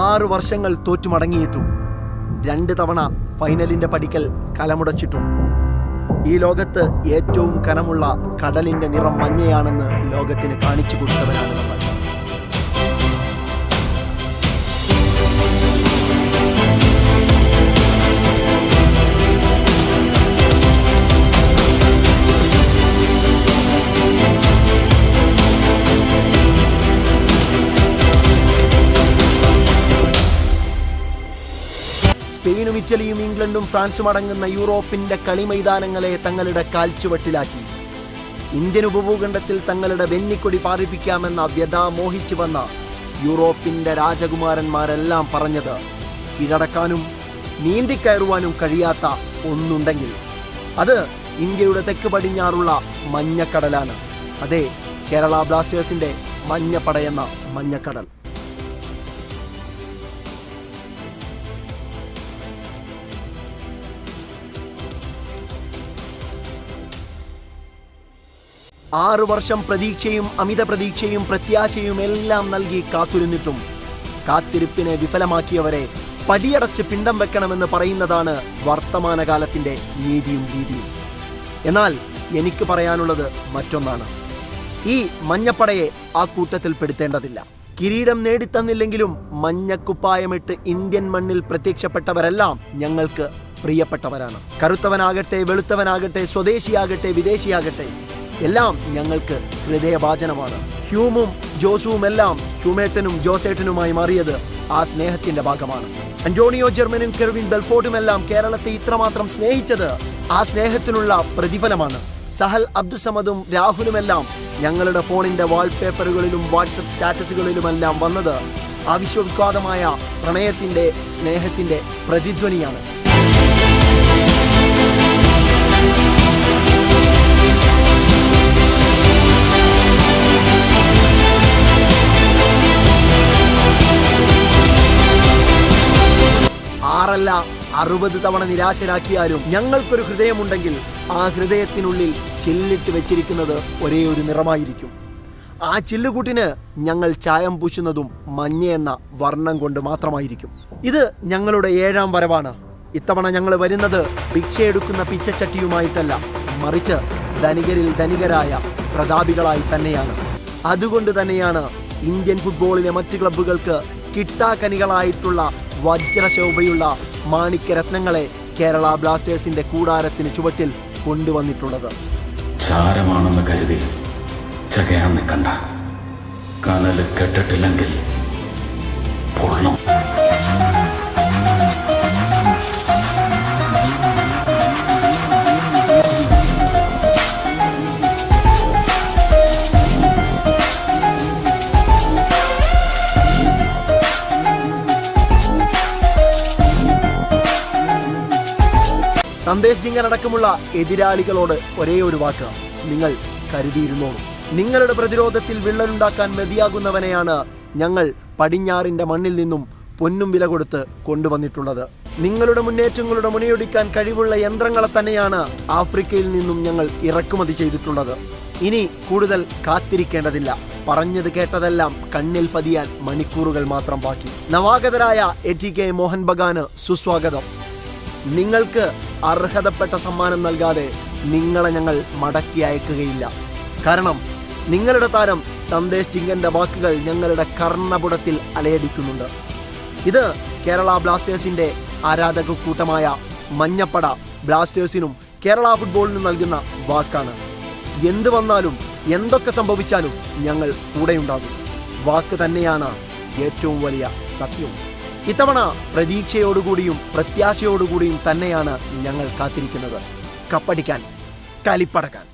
ആറു വർഷങ്ങൾ തോറ്റുമടങ്ങിയിട്ടും രണ്ട് തവണ ഫൈനലിന്റെ പടിക്കൽ കലമുടച്ചിട്ടും. ഈ ലോകത്ത് ഏറ്റവും കനമുള്ള കടലിന്റെ നിറം മഞ്ഞയാണെന്ന് ലോകത്തിന് കാണിച്ചു കൊടുത്തവരാണ് നമ്മൾ. സ്പെയിനും ഇറ്റലിയും ഇംഗ്ലണ്ടും ഫ്രാൻസും അടങ്ങുന്ന യൂറോപ്പിന്റെ കളിമൈതാനങ്ങളെ തങ്ങളുടെ കാൽച്ചുവട്ടിലാക്കി. ഇന്ത്യൻ ഉപഭൂഖണ്ഡത്തിൽ തങ്ങളുടെ വെന്നിക്കൊടി പാറിപ്പിക്കാമെന്ന വ്യത മോഹിച്ചു വന്ന യൂറോപ്പിന്റെ രാജകുമാരന്മാരെല്ലാം പറഞ്ഞത് കീഴടക്കാനും നീന്തിക്കയറുവാനും കഴിയാത്ത ഒന്നുണ്ടെങ്കിൽ. അത് ഇന്ത്യയുടെ തെക്ക് പടിഞ്ഞാറുള്ള മഞ്ഞക്കടലാണ്. അതെ കേരള ബ്ലാസ്റ്റേഴ്സിന്റെ മഞ്ഞപ്പടയെന്ന മഞ്ഞക്കടൽ. ആറു വർഷം പ്രതീക്ഷയും അമിത പ്രതീക്ഷയും പ്രത്യാശയും എല്ലാം നൽകി കാത്തിരുന്നിട്ടും കാത്തിരിപ്പിനെ വിഫലമാക്കിയവരെ പടിയടച്ച് പിണ്ടം വെക്കണമെന്ന് പറയുന്നതാണ് വർത്തമാനകാലത്തിന്റെ നീതിയും രീതിയും എന്നാൽ എനിക്ക് പറയാനുള്ളത് മറ്റൊന്നാണ്. ഈ മഞ്ഞപ്പടയെ ആ കൂട്ടത്തിൽ പെടുത്തേണ്ടതില്ല. കിരീടം നേടിത്തന്നില്ലെങ്കിലും മഞ്ഞക്കുപ്പായമിട്ട് ഇന്ത്യൻ മണ്ണിൽ പ്രത്യക്ഷപ്പെട്ടവരെല്ലാം ഞങ്ങൾക്ക് പ്രിയപ്പെട്ടവരാണ്. കറുത്തവനാകട്ടെ വെളുത്തവനാകട്ടെ സ്വദേശിയാകട്ടെ വിദേശിയാകട്ടെ എല്ലാം ഞങ്ങൾക്ക് ഹൃദയവാചനമാണ്. ഹ്യൂമും ജോസുവും എല്ലാം ഹ്യൂമേട്ടനും ജോസേട്ടനുമായി മാറിയത് ആ സ്നേഹത്തിന്റെ ഭാഗമാണ്. അന്റോണിയോ ജർമ്മനും കെർവിൻ ബെൽഫോർഡുമെല്ലാം കേരളത്തെ ഇത്രമാത്രം സ്നേഹിച്ചത് ആ സ്നേഹത്തിനുള്ള പ്രതിഫലമാണ്. സഹൽ അബ്ദുസമദും രാഹുലുമെല്ലാം ഞങ്ങളുടെ ഫോണിന്റെ വാൾപേപ്പറുകളിലും വാട്സപ്പ് സ്റ്റാറ്റസുകളിലുമെല്ലാം വന്നത് ആ വിശ്വവിഖ്യാതമായ പ്രണയത്തിന്റെ സ്നേഹത്തിന്റെ പ്രതിധ്വനിയാണ്. അറുപത് തവണ നിരാശരാക്കിയാലും ഞങ്ങൾക്കൊരു ഹൃദയമുണ്ടെങ്കിൽ ആ ഹൃദയത്തിനുള്ളിൽ ചില്ലിട്ട് വെച്ചിരിക്കുന്നത് ഒരേ ഒരു നിറമായിരിക്കും. ആ ചില്ലുകൂട്ടിന് ഞങ്ങൾ ചായം പൂശുന്നതും മഞ്ഞ എന്ന വർണം കൊണ്ട് മാത്രമായിരിക്കും. ഇത് ഞങ്ങളുടെ ഏഴാം വരവാണ്. ഇത്തവണ ഞങ്ങൾ വരുന്നത് ഭിക്ഷയെടുക്കുന്ന പിച്ചച്ചട്ടിയുമായിട്ടല്ല മറിച്ച് ധനികരിൽ ധനികരായ പ്രതാപികളായി തന്നെയാണ്. അതുകൊണ്ട് തന്നെയാണ് ഇന്ത്യൻ ഫുട്ബോളിലെ മറ്റ് ക്ലബ്ബുകൾക്ക് കിട്ടാക്കനികളായിട്ടുള്ള വജ്രശോഭയുള്ള മാണിക്യരത്നങ്ങളെ കേരള ബ്ലാസ്റ്റേഴ്സിന്റെ കൂടാരത്തിന് ചുവട്ടിൽ കൊണ്ടുവന്നിട്ടുള്ളത്. ചാരമാണെന്ന് കരുതി ചകയാൻ കനൽ കെട്ടിട്ടില്ലെങ്കിൽ പൊള്ളും. സന്ദേശ് ജിങ്ങൻ അടക്കമുള്ള എതിരാളികളോട് ഒരേ ഒരു വാക്ക്. നിങ്ങൾ കരുതിയിരുന്നോളൂ. നിങ്ങളുടെ പ്രതിരോധത്തിൽ വിള്ളലുണ്ടാക്കാൻ മതിയാകുന്നവനെയാണ് ഞങ്ങൾ പടിഞ്ഞാറിന്റെ മണ്ണിൽ നിന്നും പൊന്നും വില കൊടുത്ത് കൊണ്ടുവന്നിട്ടുള്ളത്. നിങ്ങളുടെ മുന്നേറ്റങ്ങളുടെ മുനയൊടിക്കാൻ കഴിവുള്ള യന്ത്രങ്ങളെ തന്നെയാണ് ആഫ്രിക്കയിൽ നിന്നും ഞങ്ങൾ ഇറക്കുമതി ചെയ്തിട്ടുള്ളത്. ഇനി കൂടുതൽ കാത്തിരിക്കേണ്ടതില്ല. പറഞ്ഞത് കേട്ടതെല്ലാം കണ്ണിൽ പതിയാൻ മണിക്കൂറുകൾ മാത്രം ബാക്കി. നവാഗതരായ എ ടി കെ മോഹൻ ബഗാന് സുസ്വാഗതം. നിങ്ങൾക്ക് അർഹതപ്പെട്ട സമ്മാനം നൽകാതെ നിങ്ങളെ ഞങ്ങൾ മടക്കി അയക്കുകയില്ല. കാരണം നിങ്ങളുടെ താരം സന്ദേശ് ചിങ്കന്റെ വാക്കുകൾ ഞങ്ങളുടെ കർണപുടത്തിൽ അലയടിക്കുന്നുണ്ട്. ഇത് കേരള ബ്ലാസ്റ്റേഴ്സിന്റെ ആരാധക കൂട്ടമായ മഞ്ഞപ്പട ബ്ലാസ്റ്റേഴ്സിനും കേരള ഫുട്ബോളിനും നൽകുന്ന വാക്കാണ്. എന്ത് വന്നാലും എന്തൊക്കെ സംഭവിച്ചാലും ഞങ്ങൾ കൂടെയുണ്ടാകും. വാക്ക് തന്നെയാണ് ഏറ്റവും വലിയ സത്യവും ഇത്തവണ പ്രതീക്ഷയോടുകൂടിയും പ്രത്യാശയോടുകൂടിയും തന്നെയാണ് ഞങ്ങൾ കാത്തിരിക്കുന്നത്. കപ്പടിക്കാൻ കലിപ്പടക്കാൻ